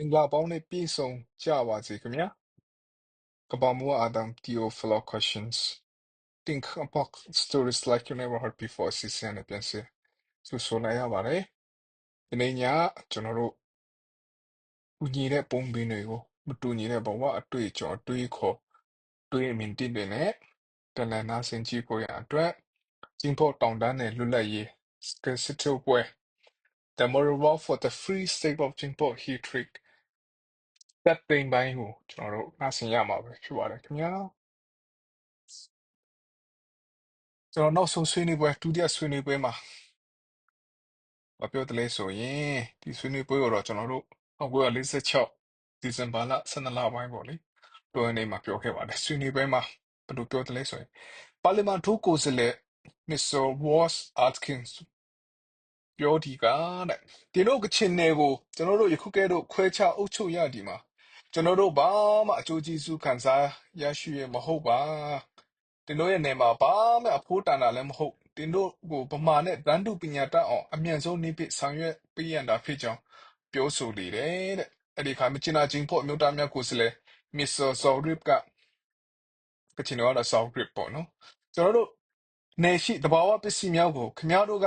မင်္ဂလာပေါင်းနဲ့ပြည့်စုံကြပါစေခင်ဗျာကပ္ပမူအာဒမ် Theo questions think about stories like you never heard before စီစဉ်နေပြန်စေသူဆိုနိုင်ရပါတယ်ဒီနေ့ညကျွန်တော်တို့ဦးညီတဲ့ပုံပင်တွေကိုမတူညီတဲ့ဘဝအတွေ့အကြုံအတွေ့အခေါ်တွေးအမြင်တင်တွေနဲ့တဏ္ဍာဆင်ကြည့်ကိုရအတွက်ကျင်းဖို့တောင်းတတဲ့လွတ်လပ်ရေးစကစစ်တိုပွဲ The moral for the free state of Jingpo he trick that thing ဘိုင်းကို ကျွန်တော်တို့နှာစင်ရမှာပဲ ဖြစ်ပါတယ်ခင်ဗျာ ကျွန်တော် နောက်ဆုံးဆွေးနွေးပွဲ ဒုတိယဆွေးနွေးပွဲမှာမပြောတလဲဆိုရင် ဒီဆွေးနွေးပွဲကိုတော့ ကျွန်တော်တို့ 1946 ဒီဇင်ဘာလ 12 လပိုင်းပေါ့လေတွဲနေမှာ ပြောခဲ့ပါတယ် ဆွေးနွေးပွဲမှာ ဘယ်လိုပြောတလဲဆိုရင် ပါလီမန်ထိုးကိုယ်စားလှယ် Mr. Ross Atkins ပြောဒီကတဲ့ဒီတို့ ကချင်နယ်ကို ကျွန်တော်တို့ ယခုကဲ့သို့ ခွဲခြားအုပ်ချုပ်ရဒီမှာ ကျွန်တော်တို့ဘာမှအကျိုးကျေးဇူးခံစားရရှိရမဟုတ်ပါတင်တို့ရဲ့နေမှာဘာမှအဖို့တန်တာလည်းမဟုတ်တင်တို့ကိုဗမာနဲ့တန်းတူပညာတတ်အောင်အမြန်ဆုံးနေပြဆောင်ရွက်ပေးရတာဖြစ်ကြောင်းပြောဆိုလေတယ်တဲ့အဲ့ဒီခါမြချနာချင်းဖို့မြို့သားများကိုစလဲမစ္စဆာဆော်ရစ်ကကချင်တော်ကဆော်ရစ်ပေါ့နော်ကျွန်တော်တို့နေရှိတဘာဝပစ္စည်းများကိုခမားတို့က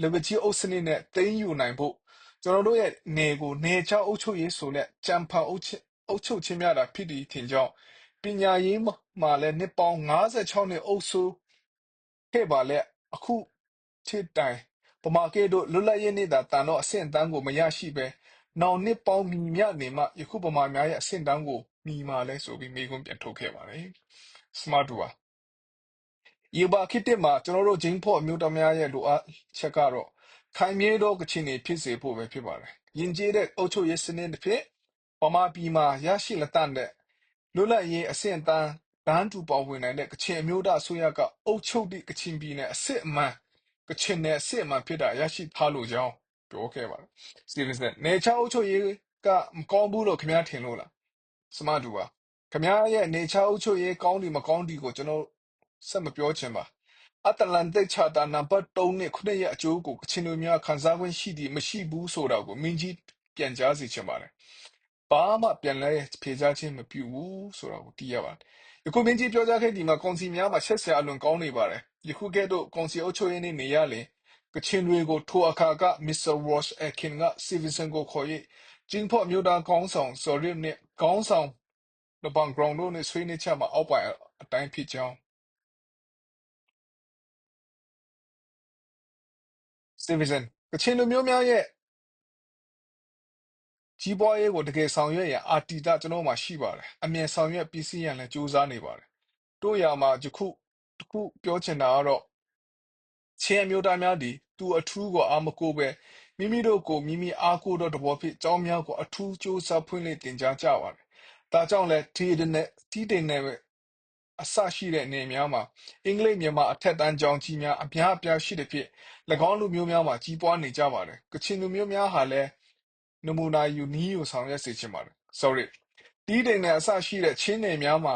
လေဝကြီးအုပ်စနစ်နဲ့တင်းယူနိုင်ဖို့ကျွန်တော်တို့ရဲ့နေကိုနေချအုပ်ချုပ်ရေးဆိုတဲ့ကြံဖန်အုပ်ချုပ် အုပ်ချုပ်ခြင်းများတာဖြစ်ပြီးထင်ကြောင်းပညာရေးမှာလည်းနှစ်ပေါင်း56နှစ်အုပ်စိုးခဲ့ပါလေအခုချစ်တိုင်ပမာကေတို့လွတ်လပ်ရေးနေတာတန်တော့အဆင့်အတန်းကိုမရရှိပဲနောင်နှစ်ပေါင်းမီမြနေမှယခုပမာများရဲ့အဆင့်တန်းကိုမီမာလဲဆိုပြီးမိကုန်းပြန်ထုတ်ခဲ့ပါတယ်စမတ်တူပါယေဘာခိတက်မှာကျွန်တော်တို့ဂျင်းဖို့အမျိုးသားများရဲ့လိုအပ်ချက်ကတော့ခိုင်မြဲသောကချင်နေဖြစ်စေဖို့ပဲဖြစ်ပါတယ်ယဉ်ကျေးတဲ့အုပ်ချုပ်ရေးစနစ်တစ်ဖြစ် ပမာပြည်မှာ ရရှိလက်တန်တဲ့ လွတ်လပ်ရေး အဆင့်အတန်း တန်းတူပါဝင်နိုင်တဲ့ ကချင်အမျိုးသားအစိုးရက အုပ်ချုပ်သည့် ကချင်ပြည်နယ် အစစ်အမှန် ကချင်နယ် အစစ်အမှန်ဖြစ်တာ ရရှိထားလို့ကြောင်း ပြောခဲ့ပါတယ်စတီဗင်စနေချာအုပ်ချုပ်ရေးက မကောင်းဘူးလို့ ခင်ဗျားထင်လို့လားစမတူပါခင်ဗျားရဲ့နေချာအုပ်ချုပ်ရေး ကောင်းဒီမကောင်းဒီကို ကျွန်တော် ဆက်မပြောချင်ပါ အတ္တလန်တိတ်ချတာနံပါတ်3နဲ့ခုနှစ်ရဲ့ အကျိုးကို ကချင်လူများခန်းစား권ရှိသည် မရှိဘူးဆိုတာကို မင်းကြီး ပြန်ကြားစီချင်ပါတယ်။ ဘာမှပြန်လဲဖြေကြားခြင်းမပြုဘူးဆိုတာကိုသိရပါတယ်။ယခုမင်းကြီးပြောကြားခဲ့ဒီမှာကောင်စီများမှာဆက်ဆံအလွန်ကောင်းနေပါတယ်။ယခုကဲ့သို့ကောင်စီအုပ်ချုပ်ရေးနေနေရလေကချင်တွေကိုထိုအခါက Mr. Ross Akin က Citizen ကိုခေါ်၍ဂျင်းဖော့မြို့သားကောင်းဆောင်စော်ရစ်နဲ့ကောင်းဆောင်လဘန်ဂရောင်တို့နဲ့ဆွေးနွေးချက်မှာအောက်ပိုင်အတိုင်းဖြစ်ကြောင်း Citizen ကချင်လူမျိုးများရဲ့ ကြီးပွားရေးကို တကယ်ဆောင်ရွက်ရန် အာတီတာကျွန်တော်မှရှိပါတယ် အမြင်ဆောင်ရွက်ပြည်စည်းရန်လည်း ကြိုးစားနေပါတယ်တို့ရမှာ ယခုတခု ပြောချင်တာကတော့ ချင်းအမျိုးသားများသည် သူအထူးကို အာမကိုပဲမိမိတို့ကိုမိမိအားကိုးသောတဘောဖြစ်ကြောင်းများကို အထူးကြိုးစားဖွင့်လှစ်တင်ကြားကြပါတယ် ဒါကြောင့်လဲဒီတဲ့နဲ့ဒီတဲ့နဲ့အဆရှိတဲ့နေများမှာ အင်္ဂလိပ် မြန်မာ အထက်တန်းကျောင်းကြီးများ အများအပြားရှိတဲ့ဖြစ်၎င်းလူမျိုးများမှာ ကြီးပွားနေကြပါတယ် ကချင်လူမျိုးများဟာလည်း နမူနာယူနည်းယူဆောင်ရွက်စေချင်ပါတယ် sorry တီးတိမ်နဲ့အဆရှိတဲ့ ချင်းနယ်များမှာ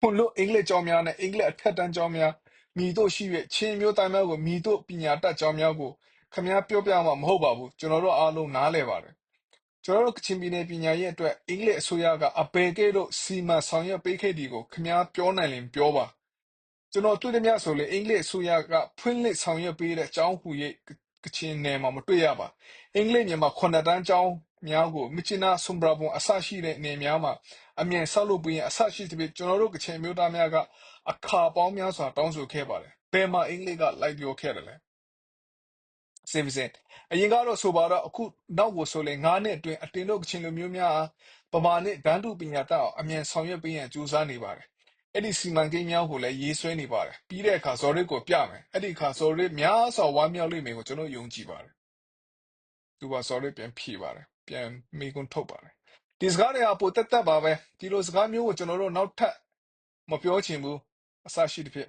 ဖွင့်လို့အင်္ဂလိပ်ကျောင်းများနဲ့အင်္ဂလိပ်အထက်တန်းကျောင်းများမိတို့ရှိ၍ချင်းမျိုးသားများကိုမိတို့ပညာတတ်ကျောင်းများကိုခမည်းပြောပြမှာ မဟုတ်ပါဘူး ကျွန်တော်တို့အားလုံး နားလည်ပါတယ် ကျွန်တော်တို့ ကချင်ပြည်နယ်ပညာရေးအတွက် အင်္ဂလိပ်အစိုးရကအပေကဲတို့ စီမံဆောင်ရွက်ပေးခဲ့ဒီကိုခမည်းပြောနိုင်ရင်ပြောပါ ကျွန်တော်တွေ့တယ်များဆိုလေအင်္ဂလိပ်အစိုးရက ဖွင့်လှစ်ဆောင်ရွက်ပေးတဲ့အကြောင်းဟူ၍ ကချင်နယ်မှာမတွေ့ရပါအင်္ဂလိပ်မြန်မာခုနှစ်တန်းကျောင်းများကိုမြချနာဆွမ်ဘရာဘွန်အဆရှိတဲ့နေများမှာအမြင်ဆောက်လုပ်ပေးရင်အဆရှိတဲ့ပြီကျွန်တော်တို့ကချင်မျိုးသားများကအခါပေါင်းများစွာတောင်းဆိုခဲ့ပါတယ်ဘယ်မှာအင်္ဂလိပ်ကလိုက်ပြောခဲ့တယ်လဲစင်စင်အရင်ကတော့ဆိုပါတော့အခုနောက်ကိုဆိုလေ9နှစ်အတွင်းအတင်တို့ကချင်လူမျိုးများပမာနဲ့ဒန်းတူပညာတတ်အောင်အမြင်ဆောင်ရွက်ပေးရန်ကြိုးစားနေပါတယ် အဲ့ဒီစီမံကိန်းများကိုလည်းရေးဆွဲနေပါတယ်ပြီးတဲ့အခါဇော်ရစ်ကိုပြမယ်အဲ့ဒီအခါဇော်ရစ်များစွာဝမ်းမြောက်လိမ့်မယ်ကိုကျွန်တော်ယုံကြည်ပါတယ်သူကဇော်ရစ်ပြန်ဖြေပါတယ်ပြန်မိကွန်းထုတ်ပါတယ်ဒီစကားတွေကပိုတက်တက်ပါပဲဒီလိုစကားမျိုးကိုကျွန်တော်တို့နောက်ထပ်မပြောချင်ဘူးအဆရှိတဲ့ဖြစ်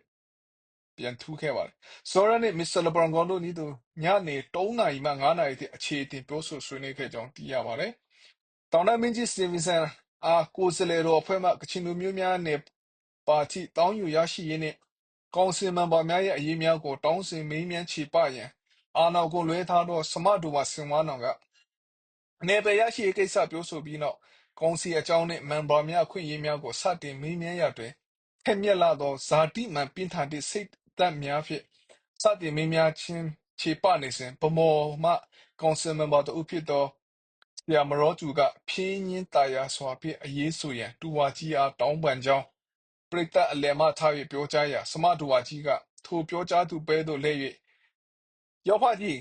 ပြန်ထူးခဲ့ပါတယ်စောရနဲ့မစ္စတာလဘရန်ဂွန်တို့ဤသူညနေ3နာရီမှ9နာရီထိအခြေအတင်ပြောဆိုဆွေးနွေးခဲ့ကြောင်းသိရပါတယ်တောင်တမင်းကြီးစတီဗင်ဆန်အားကိုစလေတော်အဖွဲ့မှကချင်လူမျိုးများနဲ့ ပါတီတောင်းယူရရှိရင်းနဲ့ကောင်စီမန်ပါများရဲ့အရေးများကို တောင်းစင်မေးမြန်းချေပရန်အာနာကိုလွဲထားသော စမတူမစင်ဝါနောင်ကနယ်ပယ်ရရှိရေးကိစ္စပြောဆိုပြီးနောက်ကောင်စီအကြောင်းနှင့်မန်ဘာများအခွင့်အရေးများကိုစတင်မေးမြန်းရတွင်ခက်မြက်လာသောဇာတိမှန်ပြင်းထန်သည့်စိတ်သက်များဖြင့်စတင်မေးမြန်းခြင်းခြေပနေစဉ်ဗမော်မှကောင်စီမန်ဘာတို့ဖြစ်သောဆရာမရောကျူကဖြင်းညင်းတာယာစွာဖြင့်အရေးဆိုရန်တူဝါကြီးအားတောင်းပန်ကြောင်း ပရိသတ်အလယ်မှထား၍ပြောကြားရာ စမတူဝါကြီးက ထိုပြောကြားသူပဲသို့လဲ၍ယောဖကြီး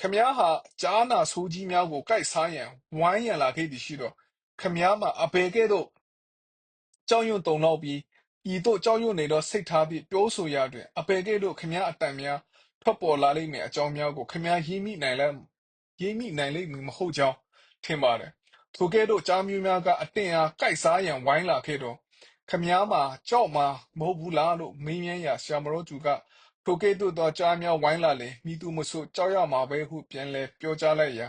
ခမားဟာကြားနာဆိုးကြီးများကိုကြိုက်စားရန် ဝိုင်းရန်လာခဲ့သည်ရှိတော့ခမားမှာ အဘယ်ကဲ့သို့ ကြောက်ရွံ့တုန်လောက်ပြီး ဤသို့ကြောက်ရွံ့နေသော စိတ်ထားဖြင့် ပြောဆိုရာတွင် အဘယ်ကဲ့သို့ ခမားအတန်များ ထွက်ပေါ်လာလိမ့်မည်အကြောင်းများကို ခမားရေးမိနိုင်လဲရေးမိနိုင်လိမ့်မည်မဟုတ်ကြောင်း ထင်ပါတယ်ထိုကဲ့သို့ကြားမျိုးများကအတင်အားကြိုက်စားရန် ဝိုင်းလာခဲ့တော့ ခမားမှာကြောက်မှာမဟုတ်ဘူးလားလို့မေးမြန်းရာဆရာမတော်သူကထိုကဲ့သို့သောကြားများဝိုင်းလာလေမိသူမဆိုကြောက်ရမှာပဲဟုပြန်လဲပြောကြားလိုက်ရာ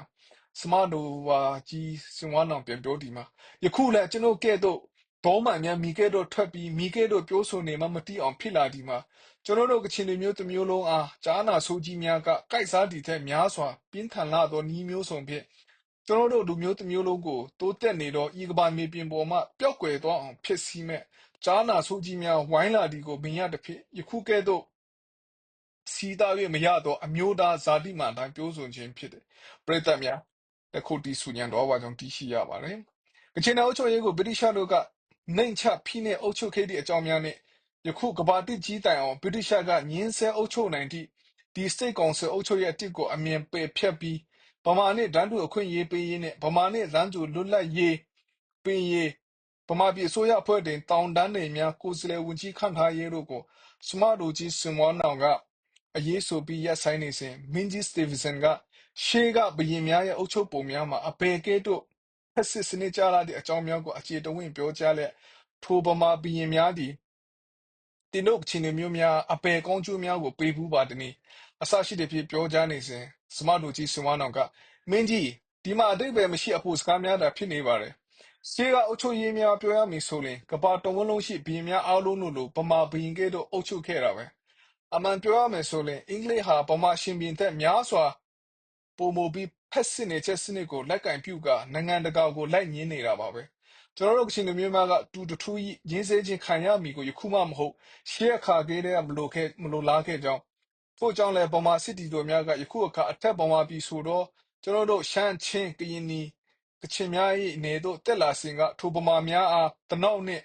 စမဒိုဝါကြီးစင်ဝါနောင်ပြန်ပြောဒီမှာယခုလည်းကျွန်ုပ်ကဲ့သို့ဒေါမှန်များမိကဲ့သို့ထွက်ပြီးမိကဲ့သို့ပြောဆိုနေမှမတိအောင်ဖြစ်လာဒီမှာကျွန်တော်တို့ကချင်လူမျိုးတစ်မျိုးလုံးအားကြားနာဆိုးကြီးများကကြိုက်စားဒီထက်များစွာပြင်းထန်လာသောဤမျိုးစုံဖြင့် ကျွန်တော်တို့လူမျိုးတစ်မျိုးလုံးကို တိုးတက်နေသော ဤကဘာမြေပြင်ပေါ်မှ ပျောက်ကွယ်သွားအောင်ဖြစ်စီမဲ့ကြားနာဆိုးကြီးများ ဝိုင်းလာဒီကိုမင်းရတစ်ဖြစ်ယခုကဲ့သို့စီးသား၍မရသော အမျိုးသား ဇာတိမှန်တိုင်း ပြောဆိုခြင်းဖြစ်တယ် ပရိသတ်များတခုတီဆူညံတော်ပါကြောင့်တည်ရှိရပါတယ် ကချင်အုပ်ချုပ်ရေးကို ဗြိတိရှတို့က နှိမ်ချဖိနှိပ်အုပ်ချုပ်ခဲ့သည့် အကြောင်းများနဲ့ယခုကဘာတိကြီးတိုင်အောင် ဗြိတိရှကညင်းဆဲအုပ်ချုပ်နိုင်သည့်ဒီစတိတ်ကောင်ဆယ်အုပ်ချုပ်ရဲ့အတစ်ကို အမြင်ပယ်ဖြတ်ပြီး ဗမာနဲ့ဒန်းတူအခွင့်အရေးပေးရေးနဲ့ဗမာနဲ့လမ်းကျူလွတ်လပ်ရေးပင်ရေးဗမာပြည်အစိုးရအဖွဲ့တင်တောင်တန်းနေများကိုယ်စားလှယ်ဝင်ကြီးခန့်ထားရေးတို့ကိုစမတို့ကြီးစင်မွားနောင်ကအရေးဆိုပြီးရပ်ဆိုင်နေစဉ်မင်းကြီးစတီဗင်ဆန်ကရှေးကဘရင်များရဲ့အုပ်ချုပ်ပုံများမှာအဘယ်ကဲ့သို့ဖက်စစ်စနစ်ကြလာတဲ့အကြောင်းများကိုအခြေတဝင့်ပြောကြားလက်ထိုဗမာဘရင်များသည်တင်တို့ချင်းမျိုးများအပေကောင်းကျိုးများကိုပေးဘူးပါတနည်းအစရှိတဲ့ဖြစ်ပြောကြားနေစဉ် စမတို့ကြီးစင်ဝါနောင်က မင်းကြီး ဒီမှာအတိတ်ပဲမရှိအဖို့စကားများတာဖြစ်နေပါတယ် ရှေးက အုပ်ချုပ်ရေးများ ပြောရမည်ဆိုရင်ကဘာတုံဝလုံးရှိဘီရင်များအားလုံးတို့လို ဗမာဘရင်ကဲ့သို့ အုပ်ချုပ်ခဲ့တာပဲ အမှန်ပြောရမယ်ဆိုရင် အင်္ဂလိပ်ဟာ ဗမာရှင်ပြန်သက် များစွာပုံမူပြီး ဖက်စစ်နေချက်စနစ်ကို လက်ကင်ပြုကနိုင်ငံတကာကို လိုက်ညင်းနေတာပါပဲ ကျွန်တော်တို့ ကချင်လူမျိုးများက တူတထူးကြီးရင်းစေးချင်းခံရမိကို ယခုမှမဟုတ် ရှေးအခါကလေးတည်းကမလိုခဲ့မလိုလားခဲ့ကြောင်း ထို့ကြောင့်လည်းဗမာစစ်တီတို့များကယခုအခါအထက်ဗမာပြည်ဆိုတော့ကျွန်တော်တို့ရှမ်းချင်းကရင်နီကချင်များ၏နေတို့တက်လာစဉ်ကထိုဗမာများအားတနောက်နှင့်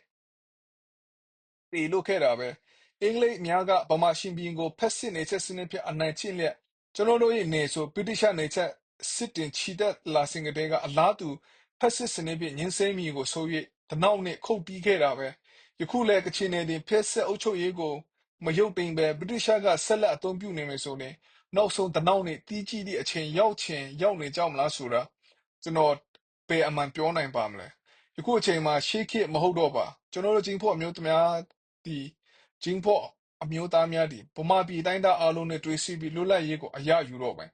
တေလို့ခဲ့တာပဲအင်္ဂလိပ်များကဗမာရှင်ပြည်ကိုဖက်စစ်နေချက်စနစ်ဖြင့်အနိုင်ကျင့်လျက်ကျွန်တော်တို့၏နေဆိုဗြိတိရှနေချက်စစ်တင်ချီတက်လာစဉ်ကတည်းကအလားတူဖက်စစ်စနစ်ဖြင့်ညှင်းဆဲမိကိုဆို၍တနောက်နှင့်ခုတ်တီးခဲ့တာပဲယခုလည်းကချင်နယ်တင်ဖက်စစ်အုပ်ချုပ်ရေးကို မရုပ်သိမ်းပဲဗြိတိရှက ဆက်လက် အသုံးပြုနေမယ်ဆိုရင် နောက်ဆုံးတနောက်နှင့်တီးကြည့်သည့်အချိန် ရောက်ချင်ရောက်နေကြမလားဆိုတာ ကျွန်တော်ပေအမှန်ပြောနိုင်ပါမလဲ ယခုအချိန်မှာ ရှေးခေတ်မဟုတ်တော့ပါ ကျွန်တော်တို့ချင်းဖို့အမျိုးသမ ्या ဒီဂျင်းဖို့အမျိုးသားများဒီဗမာပြည်တိုင်းသားအားလုံးနဲ့တွေ့ရှိပြီး လွတ်လပ်ရေးကို အရယူတော့မယ်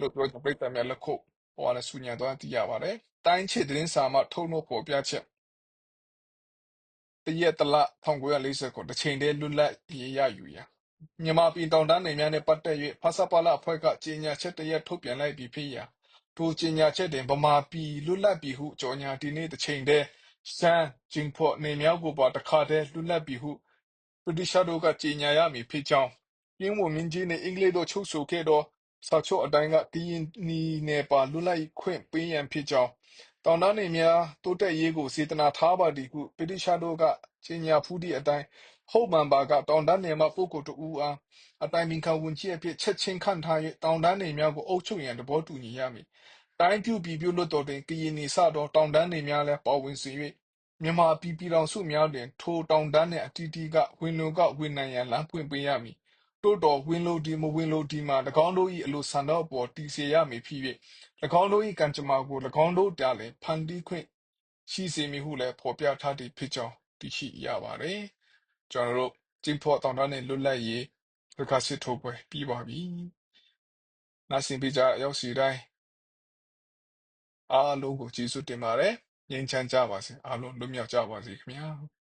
လို့ ပြောတဲ့ပြည်သားများ လက်ခုပ်ဟောလည်းဆူညံသွားသိရပါတယ် တိုင်းချစ်သတင်းစာမှ ထုံလို့ပေါ်ပြချက် တရက်တလ1940ကိုတစ်ချိန်တည်းလွတ်လပ်ရေးရယူရန်မြန်မာပြည်တောင်တန်းနယ်များနဲ့ပတ်သက်၍ဖဆပလအဖွဲ့ကကြေညာချက်တရက်ထုတ်ပြန်လိုက်ပြီးဖြစ်ရာထိုကြေညာချက်တွင်ဗမာပြည်လွတ်လပ်ပြီဟုကြော်ညာဒီနေ့တစ်ချိန်တည်းရှမ်းဂျင်းဖို့နေမြောက်ကိုပါတခါတည်းလွတ်လပ်ပြီဟုဗြိတိရှတို့ကကြေညာရမည်ဖြစ်ကြောင်းပြင်းဝင်မင်းကြီးနဲ့အင်္ဂလိပ်တို့ချုပ်ဆိုခဲ့သောစာချုပ်အတိုင်းကကရင်နီနယ်ပါလွတ်လပ်ခွင့်ပေးရန်ဖြစ်ကြောင်း တောင်တန်းနေများ တိုးတက်ရေးကို စေတနာထားပါသည်ဟု ဗြိတိရှတို့က ကြေညာဖူးသည့်အတိုင်း ဟုတ်မှန်ပါက တောင်တန်းနယ်မှ ပုဂ္ဂိုလ်တဦးအား အတိုင်ပင်ခံဝန်ကြီးအဖြစ် ချက်ချင်းခန့်ထား၍တောင်တန်းနယ်များကို အုပ်ချုပ်ရန် သဘောတူညီရမည် တိုင်းပြုပြည်ပြုလွတ်တော်တွင် ကရင်နီစသော တောင်တန်းနယ်များလည်း ပါဝင်စေ၍မြန်မာပြည် ပြည်ထောင်စုများတွင် ထိုတောင်တန်းနှင့်အတီးတီးက ဝင်လိုက ဝင်နိုင်ရန် လမ်းပွင့်ပေးရမည် တိုးတော်ဝင်လိုဒီမဝင်လိုဒီမှာ၎င်းတို့၏အလိုဆန္ဒအပေါ်တည်စေရမည်ဖြစ်၍၎င်းတို့၏ကံကြမ္မာကို၎င်းတို့တရားလင်ဖန်တီးခွင့်ရှိစေမည်ဟုလည်းဖော်ပြထားသည့်ဖြစ်ကြောင်းသိရှိရပါတယ်ကျွန်တော်တို့ကျင်းဖော်တောင်တန်းနဲ့လွတ်လပ်ရေးလကစစ်ထိုးပွဲပြီးပါပြီ။နာဆင်ပေးကြရောက်စီတိုင်းအားလုံးကိုကျေးဇူးတင်ပါတယ်။ငြိမ်းချမ်းကြပါစေ။အားလုံးလွတ်မြောက်ကြပါစေခင်ဗျာ။